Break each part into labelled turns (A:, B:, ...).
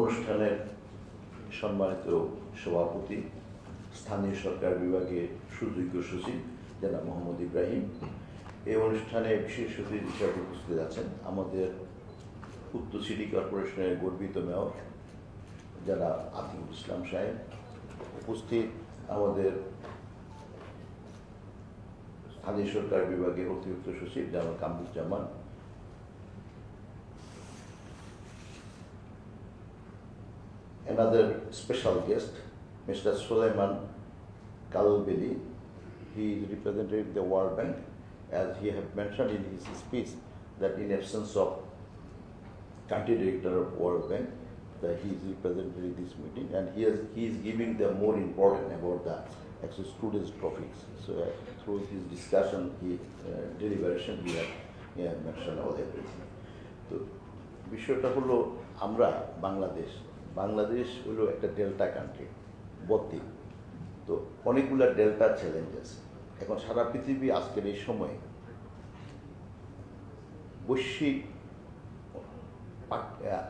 A: অনুষ্ঠানের সম্মানিত সভাপতি, স্থানীয় সরকার বিভাগের সুযোগ্য সচিব, জনাব মোহাম্মদ ইব্রাহিম। এই অনুষ্ঠানে বিশেষ অতিথি হিসাবে উপস্থিত আছেন আমাদের উত্তর সিটি কর্পোরেশনের গর্বিত মেয়র যারা আতিকুল ইসলাম সাহেব। উপস্থিত আমাদের স্থানীয় সরকার বিভাগের অতিরিক্ত সচিব Jamal Kamruzzaman. Another special guest, Mr. Suleiman Kalbeli. He is representing the World Bank, as he have mentioned in his speech that in absence of country director of World Bank, that he is representing this meeting, and he is he is giving the more important about the actual students' topics. So uh, through his discussion, he uh, deliberation, he have uh, mentioned all everything. তো বিষয়টা হলো আমরা বাংলাদেশ বাংলাদেশ হলো একটা delta country বদ্বীপ তো অনেকগুলো delta challenge আছে এখন সারা পৃথিবী আজকের এই সময়ে বৈশ্বিক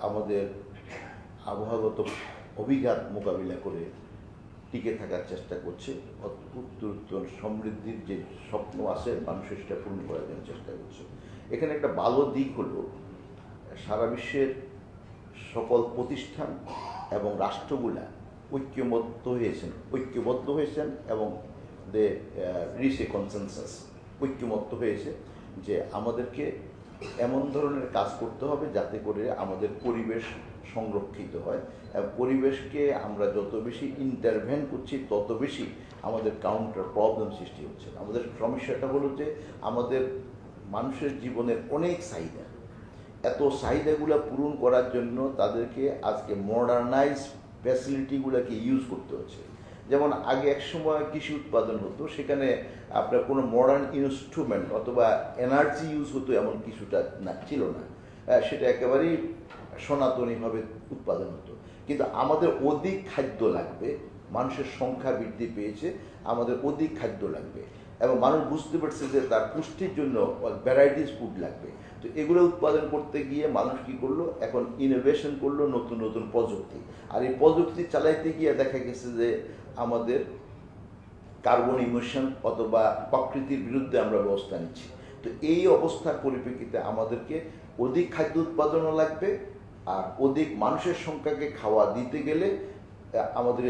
A: আমাদের আবহাওয়াগত অভিঘাত মোকাবিলা করে টিকে থাকার চেষ্টা করছে। উত্তরোত্তর সমৃদ্ধির যে স্বপ্ন আছে মানুষের সেটা পূর্ণ করার জন্য চেষ্টা করছে। এখানে একটা ভালো দিক হলো, সারা বিশ্বের সকল প্রতিষ্ঠান এবং রাষ্ট্রগুলা ঐক্যবদ্ধ হয়েছেন। ঐক্যবদ্ধ হয়েছেন এবং দে রিচ এ কনসেনসাস ঐক্যমত্য হয়েছে যে আমাদেরকে এমন ধরনের কাজ করতে হবে যাতে করে আমাদের পরিবেশ সংরক্ষিত হয়। এবং পরিবেশকে আমরা যত বেশি ইন্টারভেন করছি, তত বেশি আমাদের কাউন্টার প্রবলেম সৃষ্টি হচ্ছে। আমাদের সমস্যাটা হলো যে আমাদের মানুষের জীবনের অনেক চাহিদা। এত চাহিদাগুলো পূরণ করার জন্য তাদেরকে আজকে মডার্নাইজ ফ্যাসিলিটিগুলোকে ইউজ করতে হচ্ছে। যেমন আগে এক সময় কৃষি উৎপাদন হতো, সেখানে আপনার কোনো মডার্ন ইনস্ট্রুমেন্ট অথবা এনার্জি ইউজ হতো এমন কিছুটা না, ছিল না। সেটা একেবারেই সনাতনীভাবে উৎপাদন হতো। কিন্তু আমাদের অধিক খাদ্য লাগবে, মানুষের সংখ্যা বৃদ্ধি পেয়েছে, আমাদের অধিক খাদ্য লাগবে। এবং মানুষ বুঝতে পারছে যে তার পুষ্টির জন্য ভ্যারাইটিস ফুড লাগবে। তো এগুলো উৎপাদন করতে গিয়ে মানুষ কি করল? এখন ইনোভেশন করল নতুন নতুন প্রযুক্তি। আর এই প্রযুক্তি চালাইতে গিয়ে দেখা গেছে যে আমাদের কার্বন ইমিশন অথবা প্রকৃতির বিরুদ্ধে আমরা ব্যবস্থা নিচ্ছি। তো এই অবস্থার পরিপ্রেক্ষিতে আমাদেরকে অধিক খাদ্য উৎপাদনও লাগবে আর অধিক মানুষের সংখ্যাকে খাওয়া দিতে গেলে আমাদের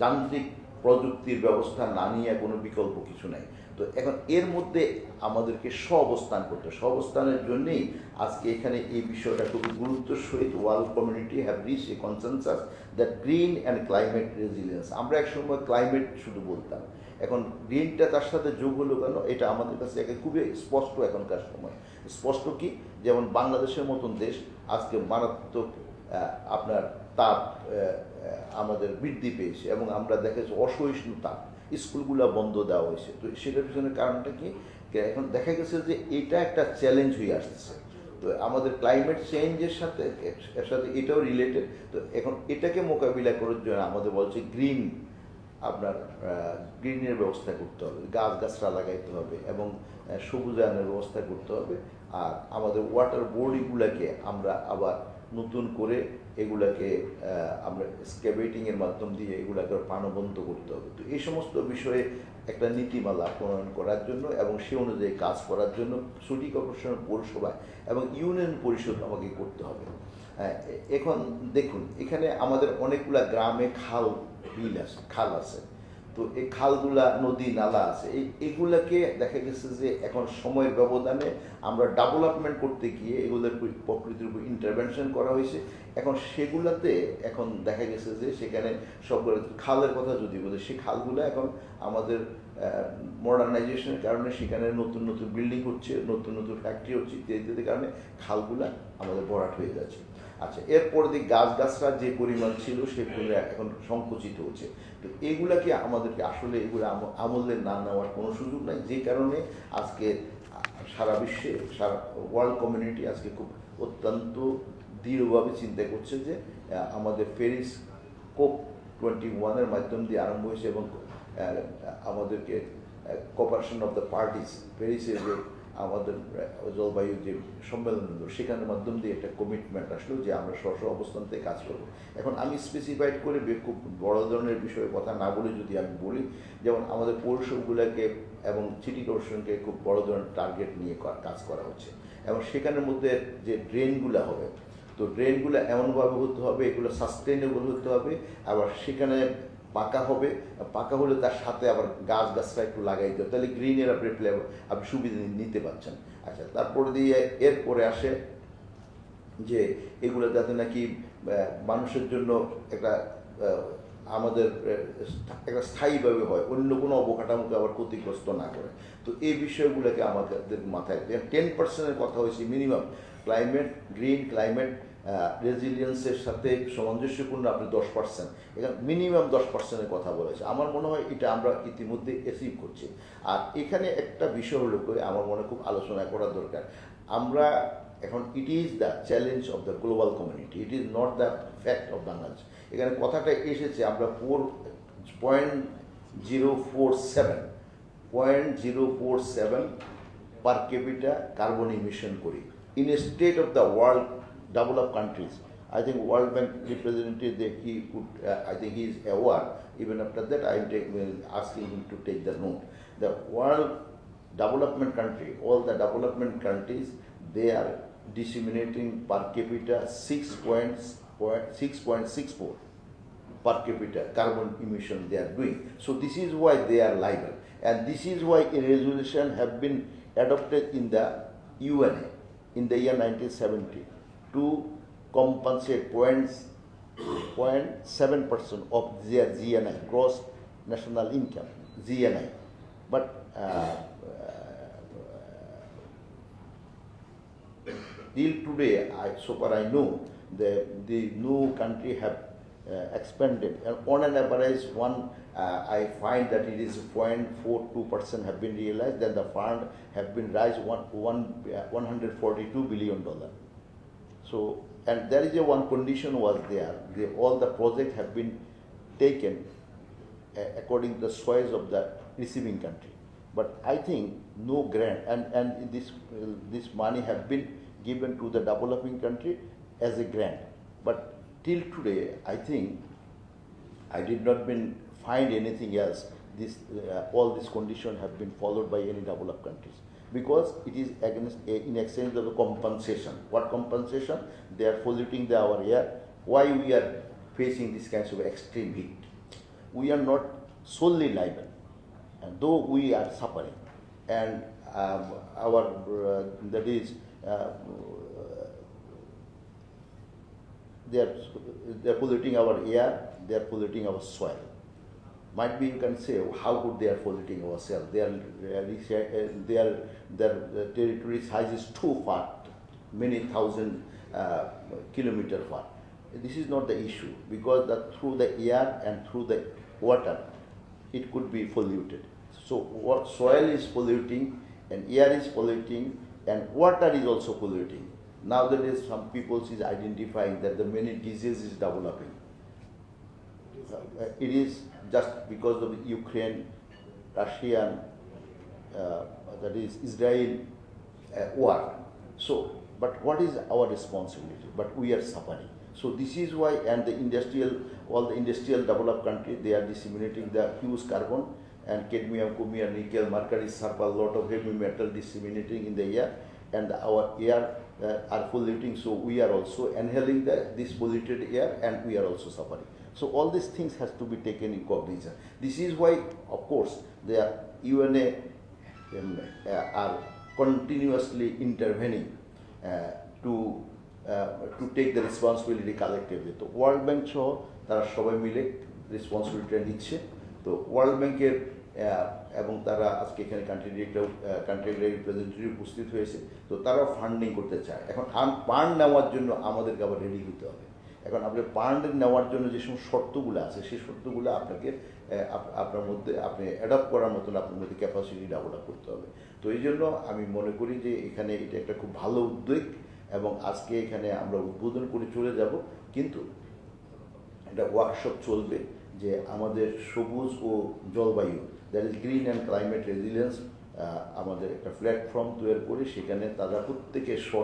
A: যান্ত্রিক প্রযুক্তির ব্যবস্থা না নিয়ে কোনো বিকল্প কিছু নাই। তো এখন এর মধ্যে আমাদেরকে স্ব অবস্থান করতে স্ব অবস্থানের জন্যেই আজকে এখানে এই বিষয়টা খুবই গুরুত্বের সহিত world community have reach a consensus that green and climate resilience আমরা একসময় ক্লাইমেট শুধু বলতাম। এখন গ্রিনটা তার সাথে যোগ হলো কেন? এটা আমাদের কাছে একে খুবই স্পষ্ট এখনকার সময়। স্পষ্ট কি? যেমন বাংলাদেশের মতন দেশ আজকে মারাত্মক আপনার তাপ আমাদের বৃদ্ধি পেয়েছে এবং আমরা দেখেছি অসহিষ্ণু তাপ। স্কুলগুলো বন্ধ দেওয়া হয়েছে। তো সেটার পিছনে কারণটা কি? এখন দেখা গেছে যে এটা একটা চ্যালেঞ্জ হয়ে আসছে। তো আমাদের ক্লাইমেট চেঞ্জের সাথে এর সাথে এটাও রিলেটেড তো এখন এটাকে মোকাবিলা করার জন্য আমাদের বলছে গ্রিন আপনার গ্রিনের ব্যবস্থা করতে হবে। গাছ গাছরা লাগাইতে হবে এবং সবুজায়নের ব্যবস্থা করতে হবে। আর আমাদের ওয়াটার বডিগুলোকে আমরা আবার নতুন করে এগুলাকে আমরা স্কেবেটিংয়ের মাধ্যম দিয়ে এগুলাকে প্রাণবন্ত করতে হবে। তো এই সমস্ত বিষয়ে একটা নীতিমালা প্রণয়ন করার জন্য এবং সে অনুযায়ী কাজ করার জন্য সিটি কর্পোরেশন পৌরসভায় এবং ইউনিয়ন পরিষদ আমাকে করতে হবে। এখন দেখুন, এখানে আমাদের অনেকগুলা গ্রামে খাল, বিল আছে খাল আছে। তো এই খালগুলা, নদী, নালা আছে, এই এগুলাকে দেখা গেছে যে এখন সময়ের ব্যবধানে আমরা ডেভেলপমেন্ট করতে গিয়ে এগুলোর প্রকৃতির উপর ইন্টারভেনশন করা হয়েছে। এখন সেগুলাতে এখন দেখা গেছে যে সেখানে সব খালের কথা যদি বলি সেই খালগুলো এখন আমাদের মডার্নাইজেশনের কারণে সেখানে নতুন নতুন বিল্ডিং হচ্ছে, নতুন নতুন ফ্যাক্টরি হচ্ছে ইত্যাদি ইত্যাদির কারণে খালগুলা আমাদের ভরাট হয়ে যাচ্ছে। আচ্ছা এরপরে দিক গাছ গাছরা যে পরিমাণ ছিল, সেগুলো এখন সংকুচিত হচ্ছে। তো এগুলাকে আমাদেরকে আসলে এগুলো আম- আমলে না নেওয়ার কোনো সুযোগ নাই। যে কারণে আজকে সারা বিশ্বে, সারা ওয়ার্ল্ড কমিউনিটি আজকে খুব অত্যন্ত দৃঢ়ভাবে চিন্তা করছে যে আমাদের প্যারিস কোপ টোয়েন্টি ওয়ানের মাধ্যম দিয়ে আরম্ভ হয়েছে এবং আমাদেরকে কপারেশন অফ দ্য পার্টিস প্যারিসে যে আমাদের জলবায়ু যে সম্মেলন হলো, সেখানের মাধ্যম দিয়ে একটা কমিটমেন্ট আসলো যে আমরা স্ব স্ব অবস্থান থেকে কাজ করব। এখন আমি স্পেসিফাইড করে খুব বড় ধরনের বিষয়ে কথা না বলে যদি আমি বলি, যেমন আমাদের পৌরসভাগুলোকে এবং সিটি কর্পোরেশনকে খুব বড় ধরনের টার্গেট নিয়ে কাজ করা হচ্ছে। এবং সেখানের মধ্যে যে ড্রেনগুলো হবে, তো ড্রেনগুলো এমনভাবে হতে হবে, এগুলো সাস্টেনেবল হতে হবে, আবার সেখানে পাকা হবে পাকা হলে তার সাথে আবার গাছ গাছটা একটু লাগাই হবে তাহলে গ্রিনের আপনি ফ্লেভার আপনি সুবিধা নিতে পারছেন। আচ্ছা তারপরে দিয়ে এরপরে আসে যে এগুলো যাতে নাকি মানুষের জন্য একটা আমাদের একটা স্থায়ীভাবে হয়, অন্য কোনো অবকাঠামোকে আবার ক্ষতিগ্রস্ত না করে। তো এই বিষয়গুলোকে আমাদের মাথায় টেন পার্সেন্টের কথা হয়েছে মিনিমাম ক্লাইমেট গ্রিন ক্লাইমেট রেজিলিয়েন্সের সাথে সামঞ্জস্যপূর্ণ আপনি দশ পার্সেন্ট এখানে মিনিমাম দশ পার্সেন্টের কথা বলেছে। আমার মনে হয় এটা আমরা ইতিমধ্যে অ্যাচিভ করছি। আর এখানে একটা বিষয় হলো আমার মনে খুব আলোচনা করা দরকার। আমরা এখন it is the challenge of the global community it is not the fact of Bangladesh এখানে কথাটা এসেছে, আমরা four point zero four seven point zero four seven per capita carbon emission করি। In a state of the world develop countries I think world bank representative they he could I think he is aware even after that I take asking him to take the note the world development country all the development countries they are disseminating per capita six points point, six point six four per capita carbon emission they are doing. So this is why they are liable. And this is why a resolution have been adopted in the UNA in the year 1970 to compensate points, 0.7% of their GNI, gross national income, GNI. But uh, till today, I, so far I know, the, the new country have uh, expanded. And on an average, one, uh, I find that it is 0.42% have been realized, then the fund have been raised one, one, uh, 142 billion dollar. So, and there is a one condition was there, the, all the projects have been taken uh, according to the choice of the receiving country. But I think no grant and, and this, uh, this money have been given to the developing country as a grant. But till today, I think I did not been find anything else. This, uh, all these conditions have been followed by any developed countries because it is against uh, in exchange of the compensation. What compensation? They are polluting the, our air. Why we are facing this kinds of extreme heat? We are not solely liable, and though we are suffering, and um, our uh, that is. Uh, they are they are polluting our air, they are polluting our soil. Might be you can say how could they are polluting our soil? They are they are their territory size is too far, many thousand uh, kilometer far. This is not the issue because that through the air and through the water, it could be polluted. So what soil is polluting and air is polluting and water is also polluting. Nowadays, some people is identifying that the many diseases is developing. Uh, it is just because of Ukraine, Russian, uh, that is Israel uh, war. So, but what is our responsibility? But we are suffering. So this is why, and the industrial, all the industrial developed countries, they are disseminating the huge carbon and cadmium, chromium, nickel, mercury, sulfur, lot of heavy metal disseminating in the air, and our air are polluting. So we are also inhaling the, this polluted air, and we are also suffering. So all these things has to be taken in cognizance. This is why, of course, the UNA um, uh, are continuously intervening uh, to uh, to take the responsibility collectively. তো world bank সহ তারা সবাই মিলে রেসপন্সিবিলিটিটা নিচ্ছে তো world ব্যাংকের এবং তারা আজকে এখানে কান্ট্রি ডিরেক্টর কান্ট্রি রিপ্রেজেন্টেটিভ উপস্থিত হয়েছে। তো তারাও ফান্ডিং করতে চায়। এখন ফান্ড নেওয়ার জন্য আমাদেরকে আবার রেডি হতে হবে। এখন আপনি ফান্ড নেওয়ার জন্য যে সমস্ত শর্তগুলো আছে, সেই শর্তগুলো আপনাকে আপ- আপনার মধ্যে আপনি অ্যাডাপ্ট করার মতন আপনার মধ্যে ক্যাপাসিটি ডেভেলপ করতে হবে। তো এই জন্য আমি মনে করি যে এখানে এটা একটা খুব ভালো উদ্যোগ এবং আজকে এখানে আমরা উদ্বোধন করে চলে যাব। কিন্তু একটা ওয়ার্কশপ চলবে যে আমাদের সবুজ ও জলবায়ু that is green and climate resilience আমাদের একটা প্ল্যাটফর্ম তৈরি করি সেখানে তারা প্রত্যেকের স্ব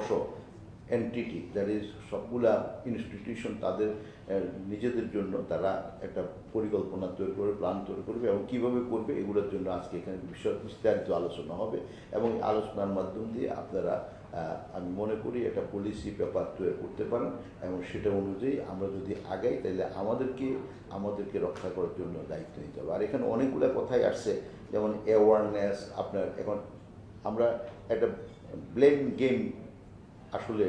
A: এন্টিটি দ্যাট ইজ সবগুলা ইনস্টিটিউশন তাদের নিজেদের জন্য তারা একটা পরিকল্পনা তৈরি করবে প্ল্যান তৈরি করবে এবং কীভাবে করবে এগুলোর জন্য আজকে এখানে বিষয় বিস্তারিত আলোচনা হবে এবং আলোচনার মাধ্যম দিয়ে আপনারা আমি মনে করি একটা পলিসি পেপার তৈরি করতে পারেন এবং সেটা অনুযায়ী আমরা যদি আগাই, তাহলে আমাদেরকে আমাদেরকে রক্ষা করার জন্য দায়িত্ব নিতে হবে। আর এখানে অনেকগুলো কথাই আসছে, যেমন অ্যাওয়ারনেস আপনার এখন আমরা একটা ব্লেম গেম আসলে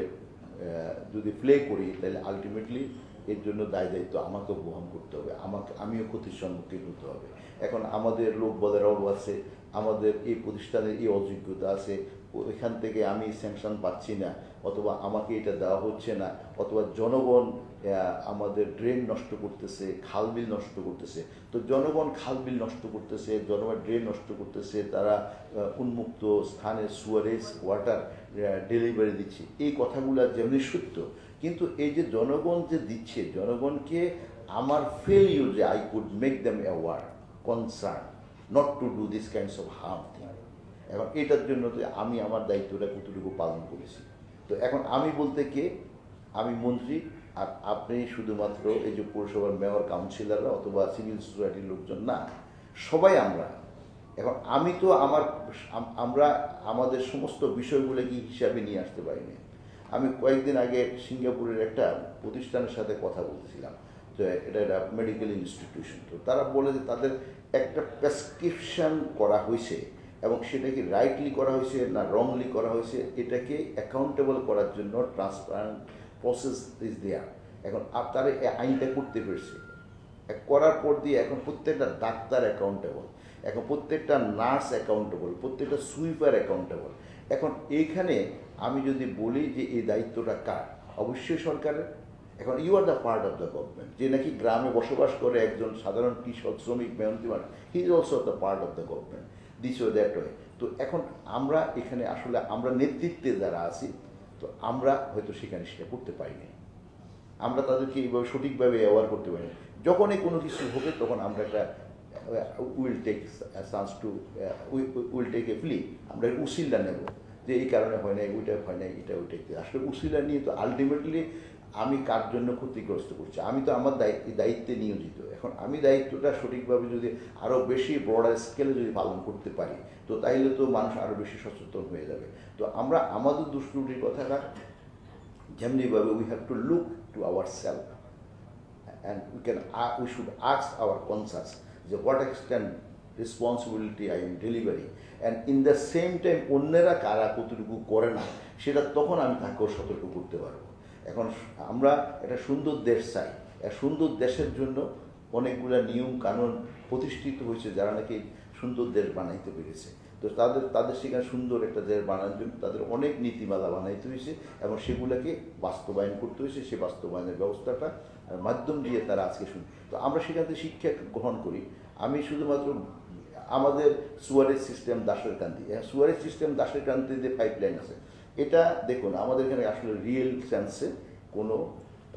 A: যদি প্লে করি, তাহলে আলটিমেটলি এর জন্য দায় দায়িত্ব আমাকেও বহন করতে হবে, আমাকে, আমিও ক্ষতির সম্মুখীন হতে হবে। এখন আমাদের লোক বলার অভাব আছে, আমাদের এই প্রতিষ্ঠানের এই অযোগ্যতা আছে ওইখান থেকে আমি স্যাংশন পাচ্ছি না, অথবা আমাকে এটা দেওয়া হচ্ছে না, অথবা জনগণ আমাদের ড্রেন নষ্ট করতেছে খালবিল নষ্ট করতেছে। তো জনগণ খালবিল নষ্ট করতেছে, জনগণ ড্রেন নষ্ট করতেছে, তারা উন্মুক্ত স্থানে সুয়ারেজ ওয়াটার ডেলিভারি দিচ্ছে। এই কথাগুলো যেমনি সত্য, কিন্তু এই যে জনগণ যে দিচ্ছে, জনগণকে আমার ফেলিউর যে I could make them aware concern not to do this kinds of harm এখন এটার জন্য যে আমি আমার দায়িত্বটা কতটুকু পালন করেছি। তো এখন আমি বলতে কে? আমি মন্ত্রী, আর আপনি শুধুমাত্র এই যে পৌরসভার মেয়র, কাউন্সিলররা অথবা সিভিল সোসাইটির লোকজন না, সবাই আমরা। এখন আমি তো আমার আমরা আমাদের সমস্ত বিষয়গুলোকে হিসাবে নিয়ে আসতে পারিনি। আমি কয়েকদিন আগে সিঙ্গাপুরের একটা প্রতিষ্ঠানের সাথে কথা বলতেছিলাম তো এটা একটা মেডিকেল ইনস্টিটিউশন তো তারা বলে যে তাদের একটা প্রেসক্রিপশন করা হয়েছে এবং সেটাকে রাইটলি করা হয়েছে না রংলি করা হয়েছে, এটাকে অ্যাকাউন্টেবল করার জন্য ট্রান্সপারেন্ট প্রসেস ইজ দেয়ার এখন আর এই আইনটা করতে পেরেছে। করার পর দিয়ে এখন প্রত্যেকটা ডাক্তার অ্যাকাউন্টেবল এখন প্রত্যেকটা নার্স অ্যাকাউন্টেবল প্রত্যেকটা সুইপার অ্যাকাউন্টেবল এখন এইখানে আমি যদি বলি যে এই দায়িত্বটা কার? অবশ্যই সরকারের। এখন you are the part of the government যে নাকি গ্রামে বসবাস করে একজন সাধারণ কৃষক, শ্রমিক, মেহনতি মানুষ he is also the part of the government this O that way তো এখন আমরা এখানে আসলে আমরা নেতৃত্বে যারা আছি, তো আমরা হয়তো সেখানে সেটা করতে পারিনি। আমরা তাদেরকে এইভাবে সঠিকভাবে অ্যাওয়ার করতে পারি। যখনই কোনো কিছু হবে, তখন আমরা একটা will take chance to will take a plea আমরা এর উসিলা নেব যে এই কারণে হয় নাই, ওইটা হয় নাই, এটা ওইটা। আসলে উসিলা নিয়ে তো আলটিমেটলি আমি কার জন্য ক্ষতিগ্রস্ত করছি? আমি তো আমার দায়িত্ব দায়িত্বে নিয়োজিত। এখন আমি দায়িত্বটা সঠিকভাবে যদি আরও বেশি বড় স্কেলে যদি পালন করতে পারি, তো তাইলে তো মানুষ আরও বেশি সচেতন হয়ে যাবে। তো আমরা আমাদের দুষ্কৃতির কথাটা যেমনিভাবে we have to look to our self and we can we should ask our conscience যে what extent responsibility I am delivery and in the same time অন্যেরা কারা কতটুকু করে না, সেটা তখন আমি তাকেও সতর্ক করতে পারব। এখন আমরা একটা সুন্দর দেশ চাই। সুন্দর দেশের জন্য অনেকগুলো নিয়ম কানুন প্রতিষ্ঠিত হয়েছে যারা নাকি সুন্দর দেশ বানাইতে পেরেছে। তো তাদের তাদের সেখানে সুন্দর একটা দেশ বানানোর জন্য তাদের অনেক নীতিমালা বানাইতে হয়েছে এবং সেগুলোকে বাস্তবায়ন করতে হয়েছে। সে বাস্তবায়নের ব্যবস্থাটা মাধ্যম দিয়ে তারা আজকে শুন তো আমরা সেখান থেকে শিক্ষা গ্রহণ করি। আমি শুধুমাত্র আমাদের সুয়ারেজ সিস্টেম দাসের কান্তি। সুয়ারেজ সিস্টেম দাসের কান্তিতে পাইপ লাইন আছে। এটা দেখুন, আমাদের এখানে আসলে রিয়েল সেন্সে কোনো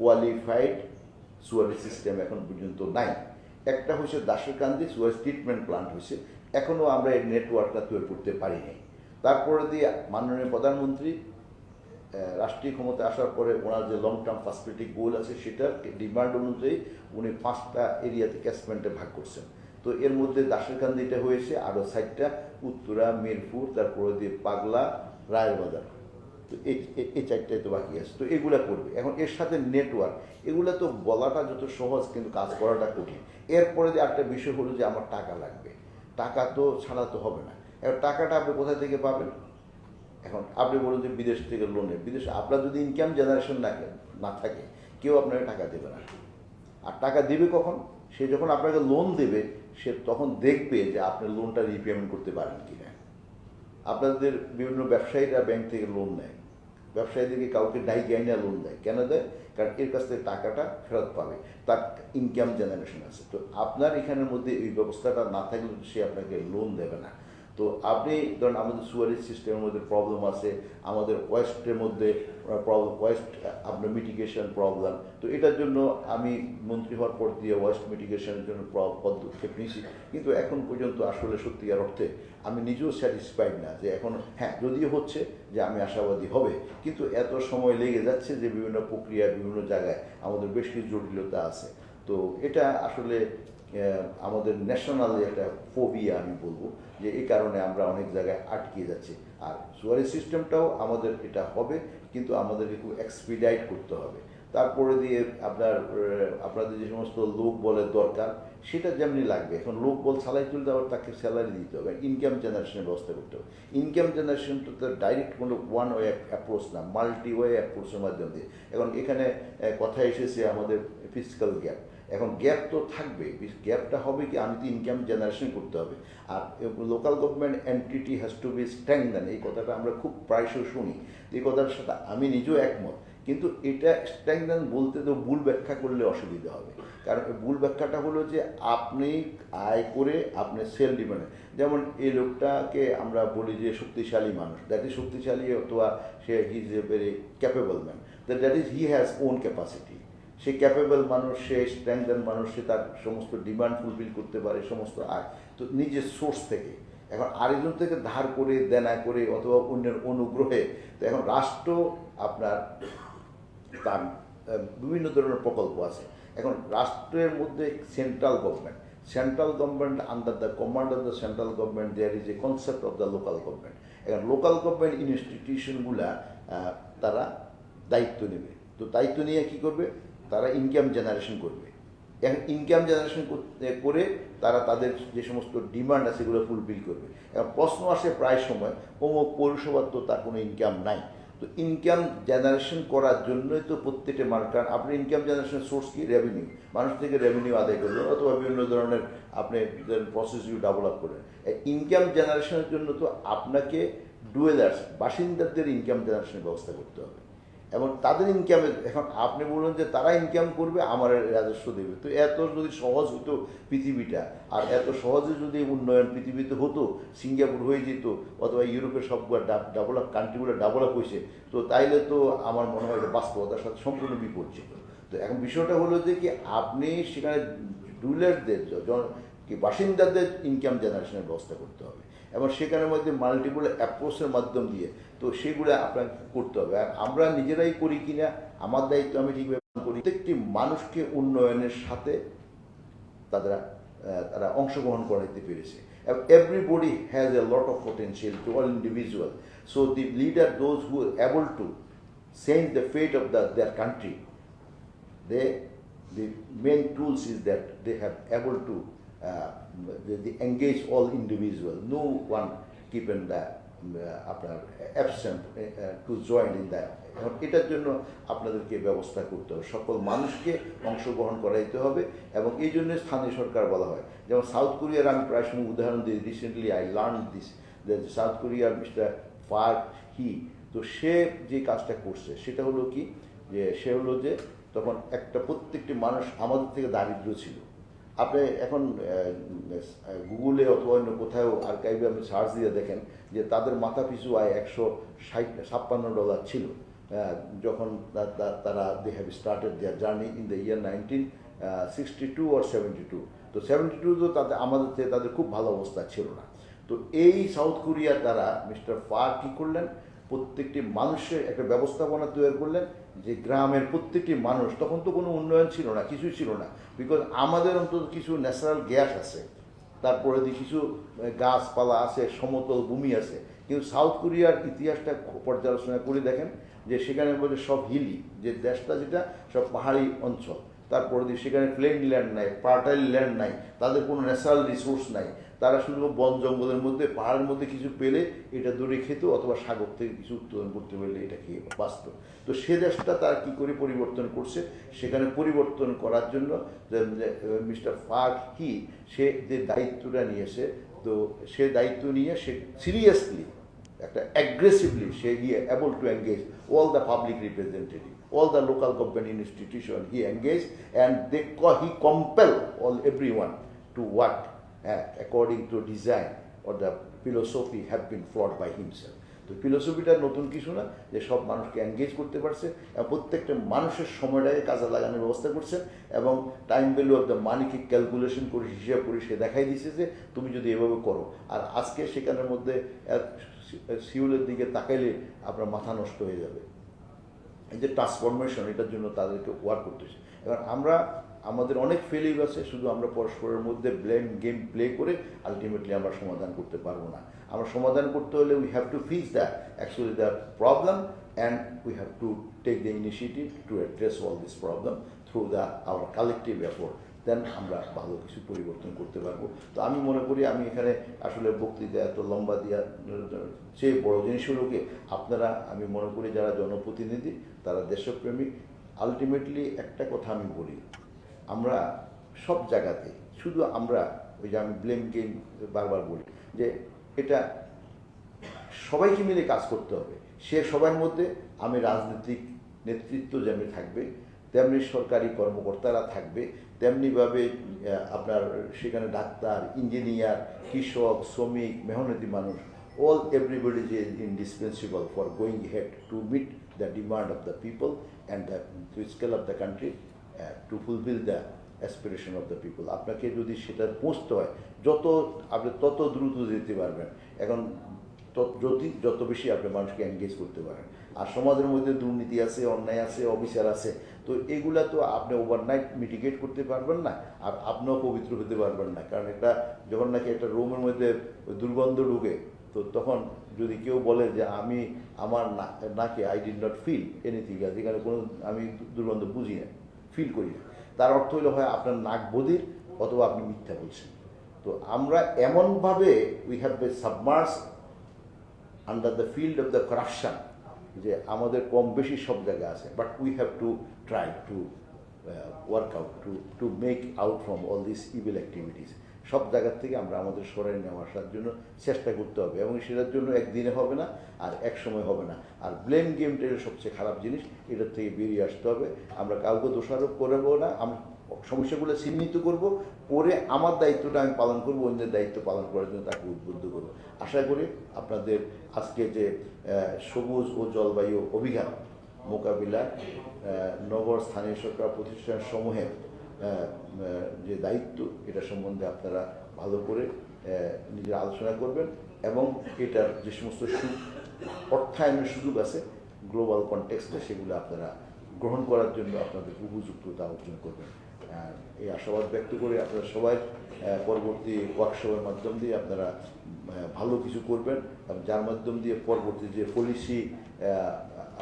A: কোয়ালিফাইড সুয়ারেজ সিস্টেম এখন পর্যন্ত নাই। একটা হচ্ছে দাসের কান্দি সুয়ারেজ ট্রিটমেন্ট প্লান্ট হয়েছে এখনও আমরা এই নেটওয়ার্কটা তৈরি করতে পারিনি তারপরে দিয়ে মাননীয় প্রধানমন্ত্রী রাষ্ট্রীয় ক্ষমতা আসার পরে ওনার যে লং টার্ম পাসপেটিক গোল আছে, সেটার ডিমান্ড অনুযায়ী উনি পাঁচটা এরিয়াতে ক্যাচমেন্টে ভাগ করছেন। তো এর মধ্যে দাসেরকান্দিটা হয়েছে, আরও সাইডটা উত্তরা, মিরপুর, তারপরে দিয়ে পাগলা রায়ের বাজার তো এই চারটাই তো বাকি আছে। তো এগুলা করবে। এখন এর সাথে নেটওয়ার্ক এগুলো তো বলাটা যত সহজ, কিন্তু কাজ করাটা কঠিন। এরপরে যে একটা বিষয় হলো যে আমার টাকা লাগবে। টাকা তো ছাড়া তো হবে না। এবার টাকাটা আপনি কোথা থেকে পাবেন? এখন আপনি বলুন যে বিদেশ থেকে লোন নেই বিদেশে, আপনার যদি ইনকাম জেনারেশন না না থাকে, কেউ আপনাকে টাকা দেবে না। আর টাকা দেবে কখন? সে যখন আপনাকে লোন দেবে, সে তখন দেখবে যে আপনি লোনটা রিপেমেন্ট করতে পারেন কি না আপনাদের বিভিন্ন ব্যবসায়ীরা ব্যাংক থেকে লোন নেয়। ব্যবসায়ীদেরকে কাউকে ডাইকে আইনা লোন দেয়। কেন দেয়? কারণ এর কাছ থেকে টাকাটা ফেরত পাবে। তার ইনকাম জেনারেশন আছে। তো আপনার এখানের মধ্যে এই ব্যবস্থাটা না থাকলে সে আপনাকে লোন দেবে না। তো আপনি ধরেন আমাদের সুয়ারেজ সিস্টেমের মধ্যে প্রবলেম আছে, আমাদের ওয়েস্টের মধ্যে প্রবলেম ওয়েস্ট আপনার মিটিগেশন প্রবলেম তো এটার জন্য আমি মন্ত্রী হওয়ার পর দিয়ে ওয়েস্ট মিটিগেশনের জন্য পদক্ষেপ নিয়েছি। কিন্তু এখন পর্যন্ত আসলে সত্যিকার অর্থে আমি নিজেও স্যাটিসফাইড না যে এখন হ্যাঁ যদিও হচ্ছে যে আমি আশাবাদী হবে, কিন্তু এত সময় লেগে যাচ্ছে যে বিভিন্ন প্রক্রিয়া বিভিন্ন জায়গায় আমাদের বেশ কিছু জটিলতা আছে। তো এটা আসলে আমাদের ন্যাশনাল একটা ফোবিয়া আমি বলব, যে এই কারণে আমরা অনেক জায়গায় আটকে যাচ্ছি। আর সুয়ারেজ সিস্টেমটাও আমাদের এটা হবে, কিন্তু আমাদেরকে খুব এক্সপিডাইট করতে হবে। তারপরে দিয়ে আপনার আপনাদের যে সমস্ত লোক বলের দরকার, সেটা যেমনি লাগবে। এখন লোক বল সালাই তুলতে আবার তাকে স্যালারি দিতে হবে ইনকাম জেনারেশনের ব্যবস্থা করতে হবে। ইনকাম জেনারেশন তো ডাইরেক্ট কোনো ওয়ান ওয়ে অ্যাপ্রোচ না মাল্টি ওয়ে অ্যাপ্রোচের মাধ্যম দিয়ে। এখন এখানে কথা এসেছে আমাদের ফিজিক্যাল গ্যাপ এখন গ্যাপ তো থাকবে গ্যাপটা হবে কি আমি তো ইনকাম জেনারেশন করতে হবে। আর local government entity has to be strengthen এই কথাটা আমরা খুব প্রায়শই শুনি। এই কথার সাথে আমি নিজেও একমত। কিন্তু এটা স্ট্রেংদেন বলতে তো ভুল ব্যাখ্যা করলে অসুবিধা হবে। কারণ ভুল ব্যাখ্যাটা হলো যে আপনি আয় করে আপনি সেল ডিপেন্ডেন্ট যেমন এই লোকটাকে আমরা বলি যে শক্তিশালী মানুষ। দ্যাট ইজ শক্তিশালী অথবা সে is a very capable man that is he has own capacity say capable মানুষ, সে স্ট্রেংথেন মানুষ, সে তার সমস্ত ডিমান্ড ফুলফিল করতে পারে, সমস্ত আয়। তো নিজের সোর্স থেকে। এখন আরেকজন থেকে ধার করে দেনা করে অথবা অন্যের অনুগ্রহে, তো এখন রাষ্ট্র আপনার তার বিভিন্ন ধরনের প্রকল্প আছে। এখন রাষ্ট্রের মধ্যে central government central government under the command of the central government there is a concept of the local government এখন লোকাল গভর্নমেন্ট ইনস্টিটিউশনগুলা তারা দায়িত্ব নেবে। তো দায়িত্ব নিয়ে কি করবে? তারা ইনকাম জেনারেশন করবে। এখন ইনকাম জেনারেশন করে তারা তাদের যে সমস্ত ডিমান্ড আছে সেগুলো ফুলফিল করবে। এখন প্রশ্ন আসে প্রায় সময় অমুক পৌরসভার তো তার কোনো ইনকাম নাই। তো ইনকাম জেনারেশন করার জন্যই তো প্রত্যেকটা মানুষ কারণ আপনি ইনকাম জেনারেশন সোর্স কি? রেভিনিউ মানুষ থেকে রেভিনিউ আদায় করবেন অথবা বিভিন্ন ধরনের আপনি প্রসেসগুলো ডেভেলপ করেন ইনকাম জেনারেশনের জন্য তো আপনাকে ডুয়েলার্স বাসিন্দাদের ইনকাম জেনারেশনের ব্যবস্থা করতে হবে। এবং তাদের ইনকামে এখন আপনি বলুন যে তারা ইনকাম করবে আমার রাজস্ব দেবে। তো এত যদি সহজ হতো পৃথিবীটা, আর এত সহজে যদি উন্নয়ন পৃথিবীতে হতো, সিঙ্গাপুর হয়ে যেত, অথবা ইউরোপের সবগুলো ডেভেলপ কান্ট্রিগুলো ডেভেলপ হয়েছে, তো তাইলে তো আমার মনে হয় বাস্তবতার সাথে সম্পূর্ণ বিপর্যিত তো এখন বিষয়টা হলো যে কি আপনি সেখানে ডুলারদের বাসিন্দাদের ইনকাম জেনারেশনের ব্যবস্থা করতে হবে। এবং সেখানের মধ্যে মাল্টিপল অ্যাপ্রোচের মাধ্যম দিয়ে। তো সেগুলো আপনাকে করতে হবে। আর আমরা নিজেরাই করি কিনা আমার দায়িত্ব আমি ঠিকভাবে করি। প্রত্যেকটি মানুষকে উন্নয়নের সাথে তারা তারা অংশগ্রহণ করাইতে পেরেছে। Everybody has a lot of potential to all individual so the leader those who able to change the fate of the their country the main tools is that they have able to uh, they engage all individual. No one keeping the আপনার absent to join in the এখন এটার জন্য আপনাদেরকে ব্যবস্থা করতে হবে। সকল মানুষকে অংশগ্রহণ করাইতে হবে এবং এই জন্য স্থানীয় সরকার বলা হয়। যেমন সাউথ কোরিয়ার আমি প্রায় সময় উদাহরণ দিই recently I learn this south কোরিয়ার মিস্টার ফার্ক হি, তো সে যে কাজটা করছে, সেটা হলো কি? যে সে হলো যে তখন একটা প্রত্যেকটি মানুষ আমাদের থেকে দারিদ্র ছিল। আপনি এখন গুগলে অথবা অন্য কোথাও আর্কাইভে আপনি সার্চ দিয়ে দেখেন যে তাদের মাথা পিছু আয় একশো ষাট, ছাপ্পান্ন ডলার ছিল। যখন তারা they have started their journey in the year nineteen sixty two R seventy two তো সেভেন্টি টু তো তাদের আমাদের থেকে তাদের খুব ভালো অবস্থা ছিল না। তো এই সাউথ কোরিয়ার তারা মিস্টার ফার কী করলেন? প্রত্যেকটি মানুষের একটা ব্যবস্থাপনা তৈরি করলেন। যে গ্রামের প্রত্যেকটি মানুষ, তখন তো কোনো উন্নয়ন ছিল না, কিছুই ছিল না। বিকজ আমাদের অন্তত কিছু ন্যাচারাল গ্যাস আছে, তারপরে দিয়ে কিছু গাছপালা আছে, সমতল ভূমি আছে। কিন্তু সাউথ কোরিয়ার ইতিহাসটা পর্যালোচনা করে দেখেন যে সেখানে বলে সব হিলি যে দেশটা যেটা, সব পাহাড়ি অঞ্চল। তারপরে সেখানে প্লেন ল্যান্ড নাই পার্টাইল ল্যান্ড নাই, তাদের কোনো ন্যাচারাল রিসোর্স নাই। তারা শুধু বন জঙ্গলের মধ্যে, পাহাড়ের মধ্যে কিছু পেলে এটা ধরে খেত অথবা সাগর থেকে কিছু উৎপাদন করতে পারলে এটা খেয়ে বাঁচত। তো সে দেশটা তারা কী করে পরিবর্তন করছে? সেখানে পরিবর্তন করার জন্য মিস্টার ফার্ক কি, সে যে দায়িত্বটা নিয়েছে, তো সে দায়িত্ব নিয়ে সে সিরিয়াসলি একটা অ্যাগ্রেসিভলি সে গিয়ে able to engage all the public representative all the local government institution he engaged and they co- he compelled all, everyone to work according to design or the philosophy have been flawed by himself. তো ফিলোসফিটা নতুন কিছু না, যে সব মানুষকে engage করতে পারছে এবং প্রত্যেকটা মানুষের সময়টাকে কাজে লাগানোর ব্যবস্থা করছেন এবং টাইম ভ্যালু অফ দ্য মানিকে ক্যালকুলেশন করে, হিসাব করে সে দেখাই দিছে যে তুমি যদি এভাবে করো। আর আজকে সেখানের মধ্যে সিউলের দিকে তাকাইলে আপনার মাথা নষ্ট হয়ে যাবে। এই যে ট্রান্সফরমেশন এটার জন্য তাদেরকে ওয়ার্ক করতেছে এবার আমরা আমাদের অনেক ফেলিভ আছে, শুধু আমরা পরস্পরের মধ্যে ব্লেম গেম প্লে করে আলটিমেটলি আমরা সমাধান করতে পারব না। আমরা সমাধান করতে হলে we have to fix the actually the problem and we have to take the initiative to address all this problem through the our collective effort then আমরা ভালো কিছু পরিবর্তন করতে পারব। তো আমি মনে করি আমি এখানে আসলে বক্তৃতা এত লম্বা দিয়া চেয়ে বড় জিনিস আপনারা, আমি মনে করি যারা জনপ্রতিনিধি, তারা দেশপ্রেমিক আলটিমেটলি একটা কথা আমি বলি আমরা সব জায়গাতে শুধু আমরা ওই যে আমি ব্লেম গেম বারবার বলি যে এটা সবাইকে মিলে কাজ করতে হবে। সে সবার মধ্যে আমি রাজনৈতিক নেতৃত্ব যেমনি থাকবে তেমনি সরকারি কর্মকর্তারা থাকবে তেমনিভাবে আপনার সেখানে ডাক্তার ইঞ্জিনিয়ার কৃষক শ্রমিক মেহনতি মানুষ all everybody is indispensable for going ahead to meet the demand of the people and the, to scale up the country. To fulfill the aspiration of the people. আপনাকে যদি সেটা পৌঁছতে হয়, যত আপনি তত দ্রুত যেতে পারবেন। এখন তত যত বেশি আপনি মানুষকে এনগেজ করতে পারেন। আর সমাজের মধ্যে দুর্নীতি আছে, অন্যায় আছে, অবিচার আছে, তো এগুলা তো আপনি ওভারনাইট মিটিগেট করতে পারবেন না, আর আপনিও পবিত্র হতে পারবেন না। কারণ এটা যখন নাকি একটা রুমের মধ্যে দুর্গন্ধ ঢুকে, তো তখন যদি কেউ বলে যে, আমি আমার নাকে I did not feel anything যেখানে কোনো, আমি দুর্গন্ধ বুঝি না। ফিল করি। না তার অর্থ হলো হয় আপনার নাক বধির অথবা আপনি মিথ্যা বলছেন। তো আমরা এমনভাবে we have be submerse under the field of the corruption যে আমাদের কম বেশি সব জায়গায় আছে। But we have to try to work out to to make out from all this evil activities সব জায়গার থেকে আমরা আমাদের সরাই নেওয়া আসার জন্য চেষ্টা করতে হবে এবং সেটার জন্য একদিনে হবে না আর এক সময় হবে না। আর ব্লেম গেমটা হলো সবচেয়ে খারাপ জিনিস এটার থেকে বেরিয়ে আসতে হবে। আমরা কাউকে দোষারোপ করব না আমরা সমস্যাগুলো চিহ্নিত করব করে আমার দায়িত্বটা আমি পালন করব অন্যের দায়িত্ব পালন করার জন্য তাকে উদ্বুদ্ধ করব। আশা করি আপনাদের আজকে যে সবুজ ও জলবায়ু অভিযান মোকাবিলা নগর স্থানীয় সরকার প্রতিষ্ঠান আহ, যে দায়িত্ব, এটা সম্বন্ধে আপনারা ভালো করে নিজেরা আলোচনা করবেন এবং এটার যে সমস্ত অর্থায়নের সুযোগ আছে গ্লোবাল কনটেক্সটে সেগুলো আপনারা গ্রহণ করার জন্য আপনাদের উপযুক্ততা অর্জন করবেন। এই আশাবাদ ব্যক্ত করে আপনারা সবাই পরবর্তী ওয়ার্কশপের মাধ্যম দিয়ে আপনারা ভালো কিছু করবেন। যার মাধ্যম দিয়ে পরবর্তী যে পলিসি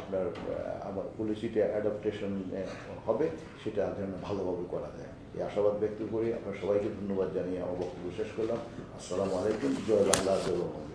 A: আপনার আবার পলিসিটা অ্যাডাপ্টেশন হবে, সেটা যেন ভালোভাবে করা যায়। এই আশাবাদ ব্যক্ত করে আপনার সবাইকে ধন্যবাদ জানিয়ে আমার বক্তব্য শেষ করলাম। আসসালামু আলাইকুম, জয় বাংলা, জয় বঙ্গবন্ধু।